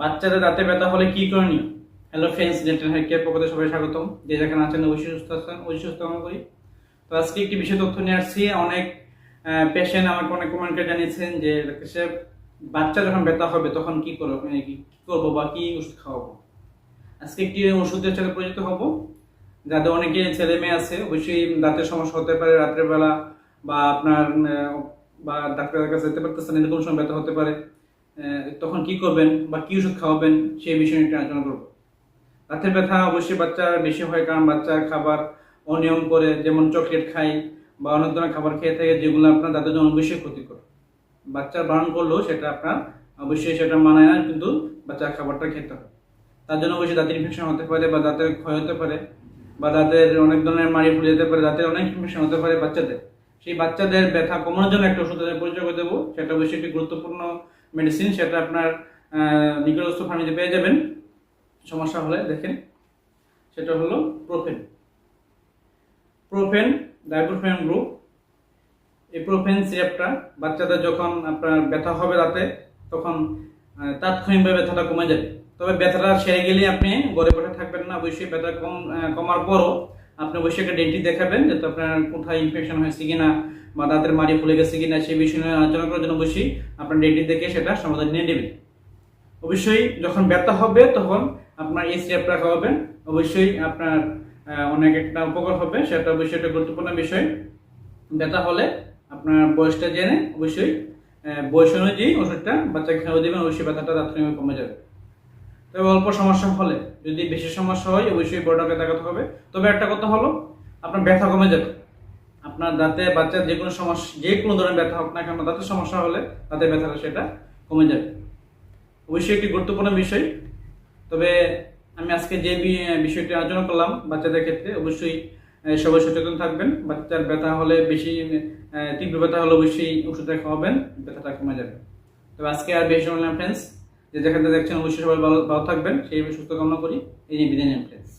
বাচ্চাদের দাঁতে ব্যথা হলে কি করণীয়? Hello friends dental health care পক্ষে সবাই স্বাগতম। যে যেখানে আছেন, অবশ্যই সুস্থ আছেন, অবশ্যই সুস্থ কামনা করি। তো আজকে একটি বিশেষ তথ্য নিয়ে আসছি। অনেক পেশেন্ট আমাকে অনেক কমেন্ট করে জানিয়েছেন যে সে বাচ্চা যখন ব্যথা হবে, তখন কি করব? মানে কি করব বা কি ওষুধ খাওয়াবো? আজকে একটি ওষুধের সাথে পরিচিত হব। যাদের অনেকে ছেলে মেয়ে আছে, অবশ্যই দাঁতের সমস্যা হতে পারে রাত্রের বেলা বা আপনার বা ডাক্তারের কাছে যেতে পারতেছেন, এরকম সময় ব্যথা হতে পারে। তখন কি করবেন বা কি ওষুধ খাওয়াবেন সেই বিষয়ে একটু আলোচনা করব। রাতের ব্যথা অবশ্যই বাচ্চার বেশি হয়, কারণ বাচ্চার খাবার অনিয়ম করে, যেমন চকলেট খায় বা অনেক ধরনের খাবার খেয়ে থাকে, যেগুলো আপনার দাঁতের জন্য অবশ্যই ক্ষতিকর। বাচ্চার বারণ করলেও সেটা আপনার অবশ্যই সেটা মানায় না, কিন্তু বাচ্চার খাবারটা খেতে হবে। তার জন্য অবশ্যই দাঁতের ইনফেকশন হতে পারে বা দাঁতের ক্ষয় হতে পারে বা দাঁতের অনেক ধরনের মাড়ি ফুলে যেতে পারে, দাঁতের অনেক ইনফেকশন হতে পারে বাচ্চাদের। সেই বাচ্চাদের ব্যথা কমানোর জন্য একটা ওষুধ পরিচয় করে দেবো, সেটা অবশ্যই একটি গুরুত্বপূর্ণ মেডিসিন সেটা আপনার নিকটস্থ ফার্মেসিতে পেয়ে যাবেন। সমস্যা হলে দেখেন, সেটা হলো প্রোফেন প্রোফেন ডাইপ্রোফেন গ্রুপ এই প্রোফেন সিরাপটা বাচ্চাদের যখন আপনার ব্যথা হবে রাতে, তখন তাৎক্ষণিকভাবে ব্যথাটা কমে যাবে। তবে ব্যথাটা সেরে গেলে আপনি ঘরে বসে থাকবেন না। অবশ্যই ব্যথা কম কমার পরও আপনি অবশ্যই একটা ডেন্টি দেখাবেন, যাতে আপনার কোথায় ইনফেকশন হয়েছে কিনা বা দাঁতের মাড়ি ফুলে গেছে কিনা, সেই বিষয় নিয়ে আলোচনা করার জন্য অবশ্যই আপনার ডেন্টি দেখে সেটা সমাধান নিয়ে নেবেন। অবশ্যই যখন ব্যথা হবে, তখন আপনার এই সিরাপটা খাওয়াবেন। অবশ্যই আপনার অনেক একটা উপকার হবে, সেটা অবশ্যই একটা গুরুত্বপূর্ণ বিষয়। ব্যথা হলে আপনার বয়সটা জেনে অবশ্যই বয়স অনুযায়ী ওষুধটা বাচ্চাকে খাওয়া দেবেন, অবশ্যই ব্যথাটা তাৎক্ষণিকভাবে কমে যাবে। তবে অল্প সমস্যা হলে যদি বেশি সমস্যা হয়, অবশ্যই বড় ডাক্তার দেখাতে হবে। তবে একটা কথা হলো, আপনার ব্যথা কমে যাবে। আপনার দাঁতে বাচ্চার যে কোনো সমস্যা, যে কোনো ধরনের ব্যথা হোক না কেন দাঁতের সমস্যা হলে দাঁতের ব্যথাটা সেটা কমে যাবে। অবশ্যই একটি গুরুত্বপূর্ণ বিষয়। তবে আমি আজকে যে বিষয়টি আলোচনা করলাম বাচ্চাদের ক্ষেত্রে, অবশ্যই সবাই সচেতন থাকবেন। বাচ্চার ব্যথা হলে বেশি তীব্র ব্যথা হলে অবশ্যই ওষুধটা খাওয়াবেন, ব্যথাটা কমে যাবে। তবে আজকে আর বেশি ফ্রেন্ডস যে যেখানে দেখছেন, অবশ্যই সবাই ভালো ভালো থাকবেন। সেই সুস্থ কামনা করি। এই নিয়ে বিদায় নেন ফ্রেন্ডস